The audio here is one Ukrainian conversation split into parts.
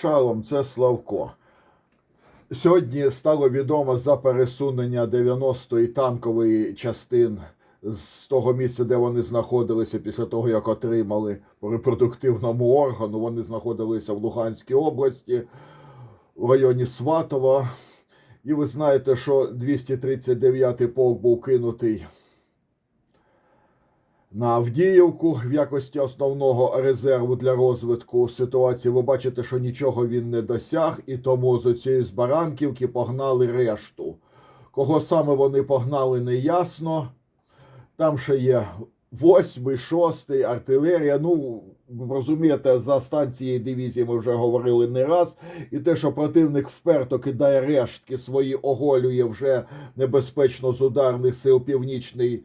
Шалом, це Славко. Сьогодні стало відомо за пересунення 90-ї танкової частин з того місця, де вони знаходилися після того, як отримали по репродуктивному органу. Вони знаходилися в Луганській області, в районі Сватова. І ви знаєте, що 239-й полк був кинутий на Авдіївку в якості основного резерву для розвитку ситуації. Ви бачите, що нічого він не досяг, і тому з цієї з Баранківки погнали решту. Кого саме вони погнали, не ясно. Там ще є восьмий, шостий, артилерія. Ну, розумієте, за стан цієї дивізії ми вже говорили не раз. І те, що противник вперто кидає рештки свої, оголює вже небезпечно з ударних сил північний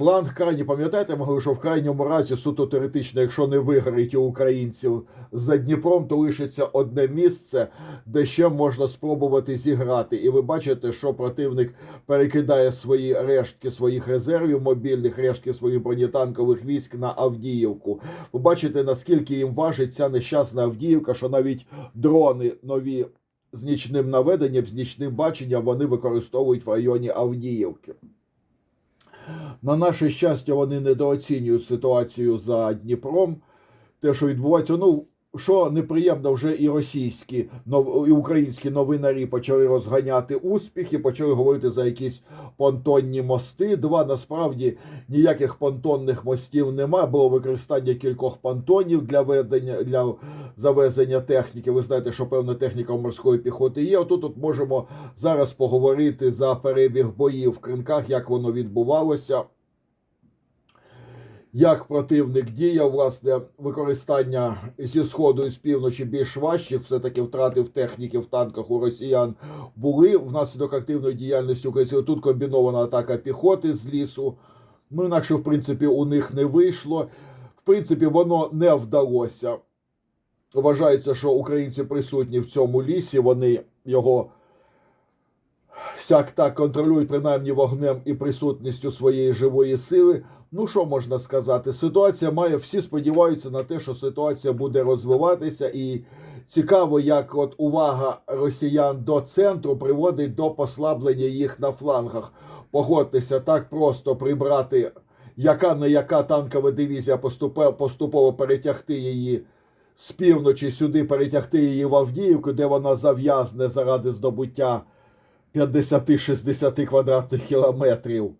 фланг крайні, пам'ятаєте, ми що в крайньому разі суто теоретично, якщо не виграють у українців за Дніпром, то лишиться одне місце, де ще можна спробувати зіграти. І ви бачите, що противник перекидає свої рештки своїх резервів мобільних, рештки своїх бронетанкових військ на Авдіївку. Ви бачите, наскільки їм важить ця нещасна Авдіївка, що навіть дрони нові з нічним наведенням, з нічним баченням вони використовують в районі Авдіївки. На наше щастя, вони недооцінюють ситуацію за Дніпром. Те, що відбувається, ну що неприємно, вже і російські і українські новинарі почали розганяти успіхи, почали говорити за якісь понтонні мости. Два насправді ніяких понтонних мостів немає. Було використання кількох понтонів для ведення для завезення техніки. Ви знаєте, що певна техніка морської піхоти є. Отут от можемо зараз поговорити за перебіг боїв в кринках, як воно відбувалося. Як противник діяв, власне, використання зі сходу і з півночі більш важчих, все-таки втрати в техніки в танках у росіян були внаслідок активної діяльності українців. Тут комбінована атака піхоти з лісу. Ну, інакше, в принципі, у них не вийшло. В принципі, воно не вдалося. Вважається, що українці присутні в цьому лісі, вони його сяк так контролюють принаймні вогнем і присутністю своєї живої сили. Ну що можна сказати? Ситуація має всі сподіваються на те, що ситуація буде розвиватися, і цікаво, як от увага росіян до центру приводить до послаблення їх на флангах. Погодьтеся, так просто прибрати яка не яка танкова дивізія поступово перетягти її з півночі сюди, перетягти її в Авдіївку, де вона зав'язне заради здобуття 50-60 квадратних кілометрів.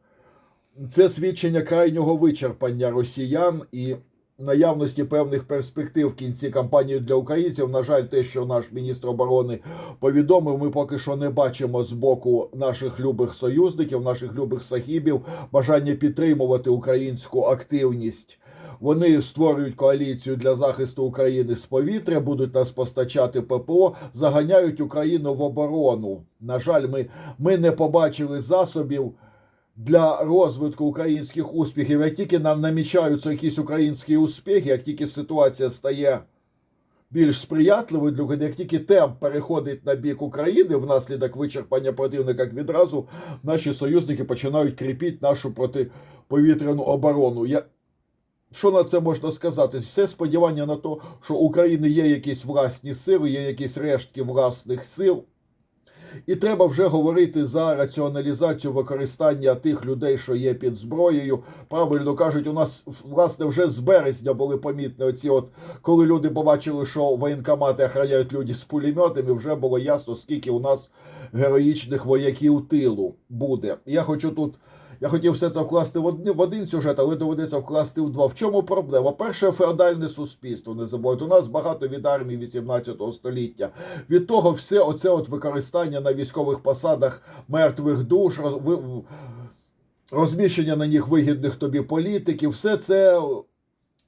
Це свідчення крайнього вичерпання росіян і наявності певних перспектив в кінці кампанії для українців. На жаль, те, що наш міністр оборони повідомив, ми поки що не бачимо з боку наших любих союзників, наших любих сахібів бажання підтримувати українську активність. Вони створюють коаліцію для захисту України з повітря, будуть нас постачати ППО, заганяють Україну в оборону. На жаль, ми, ми не побачили засобів для розвитку українських успіхів. Як тільки нам намічаються якісь українські успіхи, як тільки ситуація стає більш сприятливою для України, як тільки темп переходить на бік України внаслідок вичерпання противника, як відразу наші союзники починають кріпити нашу протиповітряну оборону. Я... Що на це можна сказати? Все сподівання на те, що у України є якісь власні сили, є якісь рештки власних сил. І треба вже говорити за раціоналізацію використання тих людей, що є під зброєю. Правильно кажуть, у нас власне вже з березня були помітні оці, от коли люди побачили, що воєнкомати охороняють люди з пулеметами, вже було ясно, скільки у нас героїчних вояків тилу буде. Я хочу тут. Я хотів все це вкласти в один, сюжет, але доведеться вкласти в два. В чому проблема? Перше, феодальне суспільство. Не забудьте. У нас багато від армії 18 століття. Від того все оце от використання на військових посадах мертвих душ, роз- розміщення на них вигідних тобі політиків, все це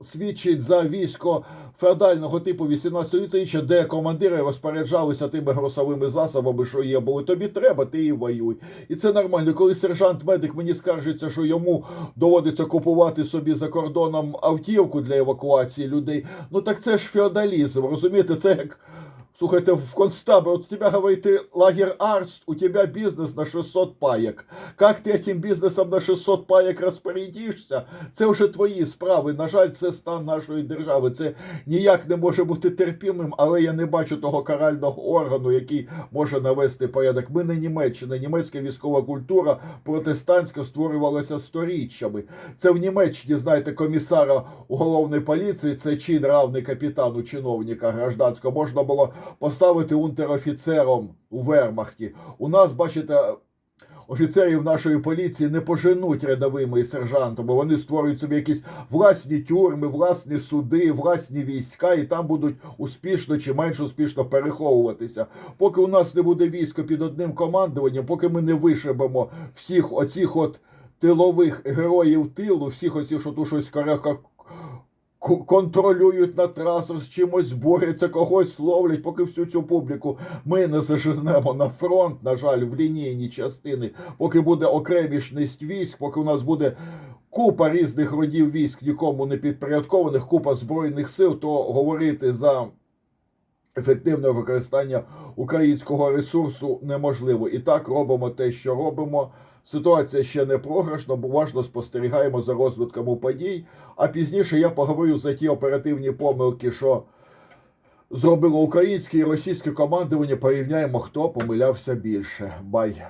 свідчить за військо феодального типу 18 століття, де командири розпоряджалися тими грошовими засобами, що є, були. тобі треба, ти і воюй. І це нормально. Коли сержант-медик мені скаржиться, що йому доводиться купувати собі за кордоном автівку для евакуації людей, ну так це ж феодалізм, розумієте, це як Слухайте, в концтабе, вот у тебя, говорит, ты лагерь Арст, у тебя бизнес на 600 паєк. Как ти этим бізнесом на 600 паєк розпорядишся, це вже твої справи. На жаль, це стан нашої держави. Це ніяк не може бути терпімим, але я не бачу того карального органу, який може навести порядок. Ми не Німеччина. Німецька військова культура протестантська створювалася сторіччями. Це в Німеччині, знаєте, комісара уголовної поліції, це чин равний капітану чиновника гражданського. Можна було поставити унтерофіцером у вермахті. У нас, бачите, офіцерів нашої поліції не поженуть рядовими і сержантами. Вони створюють собі якісь власні тюрми, власні суди, власні війська, і там будуть успішно чи менш успішно переховуватися. Поки у нас не буде військо під одним командуванням, поки ми не вишибемо всіх оцих от тилових героїв тилу, всіх оцих, що тут щось коряка контролюють на трасах, з чимось борються, когось ловлять, поки всю цю публіку ми не заженемо на фронт, на жаль, в лінійні частини, поки буде окремішність військ, поки у нас буде купа різних родів військ, нікому не підпорядкованих, купа збройних сил, то говорити за ефективне використання українського ресурсу неможливо. І так робимо те, що робимо. Ситуація ще не програшна, бо уважно спостерігаємо за розвитком подій. А пізніше я поговорю за ті оперативні помилки, що зробило українське і російське командування. Порівняємо, хто помилявся більше. Бай.